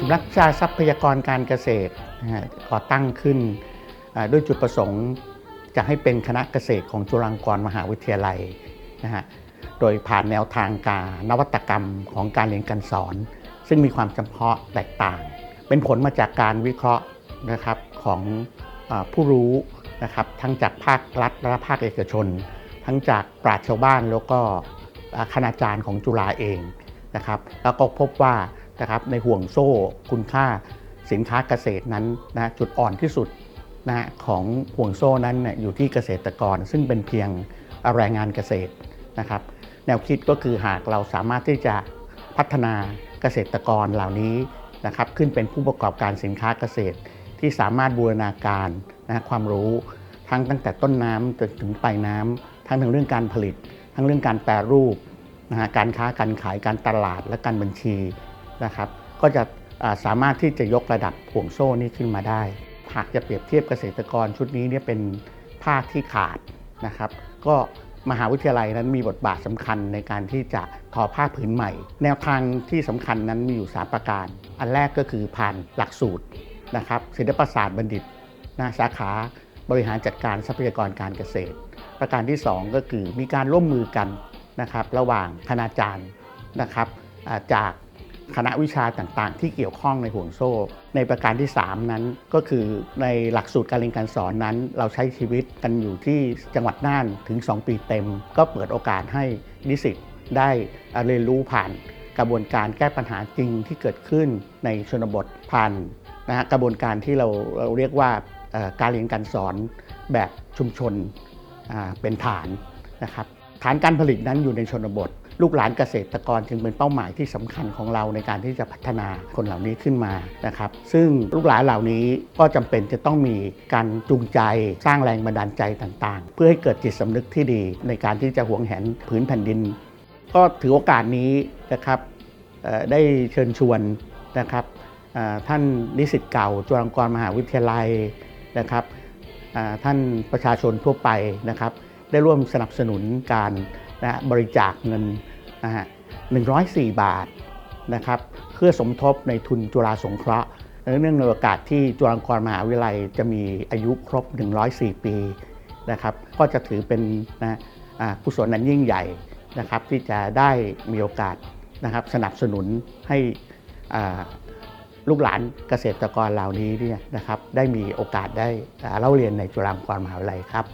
สำนักชาทรัพยากรการเกษตรก่อตั้งขึ้นด้วยจุดประสงค์จะให้เป็นคณะเกษตรของจุฬาลงกรณ์มหาวิทยาลัยนะฮะโดยผ่านแนวทางการนวัตกรรมของการเรียนการสอน ซึ่งมีความจำเพาะแตกต่าง เป็นผลมาจากการวิเคราะห์นะครับของอผู้รู้นะครับทั้งจากภาครัฐและภาคเอกชน ทั้งจากปราชญ์ชาวบ้านแล้วก็คณาจารย์ของจุฬาเองนะครับแล้วก็พบว่า นะครับในห่วงโซ่คุณค่าสินค้าเกษตรนั้นนะจุดอ่อนที่สุดนะของห่วงโซ่นั้นอยู่ที่เกษตรกร ซึ่งเป็นเพียงแรงงานเกษตรนะครับ แนวคิดก็คือหากเราสามารถที่จะพัฒนาเกษตรกรเหล่านี้นะครับขึ้นเป็นผู้ประกอบการสินค้าเกษตร ที่สามารถบูรณาการนะความรู้ทั้งตั้งแต่ต้นน้ำจนถึงปลายน้ำทั้งในเรื่องการผลิต ทั้งเรื่องการแปรรูปนะฮะการค้าการขายการตลาดและการบัญชี นะครับก็จะาสามารถที่จะยกระดับห่วงโซ่นี้ขึ้นมาได้หากจะเปรียบเทียบเกษตรกรชุดนี้เนี่ยเป็นภาคที่ขาดนะครับ ก็มหาวิทยาลัยนั้นมีบทบาทสำคัญในการที่จะทอผ้าผืนใหม่ แนวทางที่สำคัญนั้นมีอยู่สามประการ อันแรกก็คือผ่านหลักสูตรนะครับศิลปศาสตร์บัณฑิตนะสาขาบริหารจัดการทรัพยากรการเกษตร ประการที่ 2 ก็คือมีการร่วมมือกันนะครับ ระหว่างคณาจารย์นะครับจาก คณะวิชาต่างๆ ที่เกี่ยวข้องในห่วงโซ่ ในประการที่ 3 นั้นก็คือในหลักสูตรการเรียนการสอนนั้น เราใช้ชีวิตกันอยู่ที่จังหวัดน่านถึง 2 ปีเต็ม ก็เปิดโอกาสให้นิสิตได้เรียนรู้ผ่านกระบวนการแก้ปัญหาจริงที่เกิดขึ้นในชนบทผ่านนะฮะกระบวนการที่เราเราเรียกว่าการเรียนการสอนแบบชุมชนเป็นฐานนะครับฐานการผลิตนั้นอยู่ในชนบท ลูกหลานเกษตรกรจึงเป็นเป้าหมายที่สำคัญของเราในการที่จะพัฒนาคนเหล่านี้ขึ้นมานะครับ ซึ่งลูกหลานเหล่านี้ก็จำเป็นจะต้องมีการจูงใจสร้างแรงบันดาลใจต่างๆ เพื่อให้เกิดจิตสำนึกที่ดี ในการที่จะหวงแหนผืนแผ่นดิน ก็ถือโอกาสนี้นะครับได้เชิญชวนนะครับท่านนิสิตเก่าจุฬาลงกรณ์มหาวิทยาลัยนะครับท่านประชาชนทั่วไปนะครับ ได้ร่วมสนับสนุนการนะบริจาคเงิน นะฮะ104 บาทนะครับเพื่อสมทบในทุนจุฬาสงเคราะห์เนื่องในโอกาสที่จุฬาลงกรณ์มหาวิทยาลัยจะมีอายุครบ 104 ปีนะครับก็จะถือเป็นนะกุศลนั้นยิ่งใหญ่นะครับที่จะได้มีโอกาสนะครับสนับสนุนให้ลูกหลานเกษตรกรเหล่านี้เนี่ยนะครับได้มีโอกาสได้เล่าเรียนในจุฬาลงกรณ์มหาวิทยาลัยครับ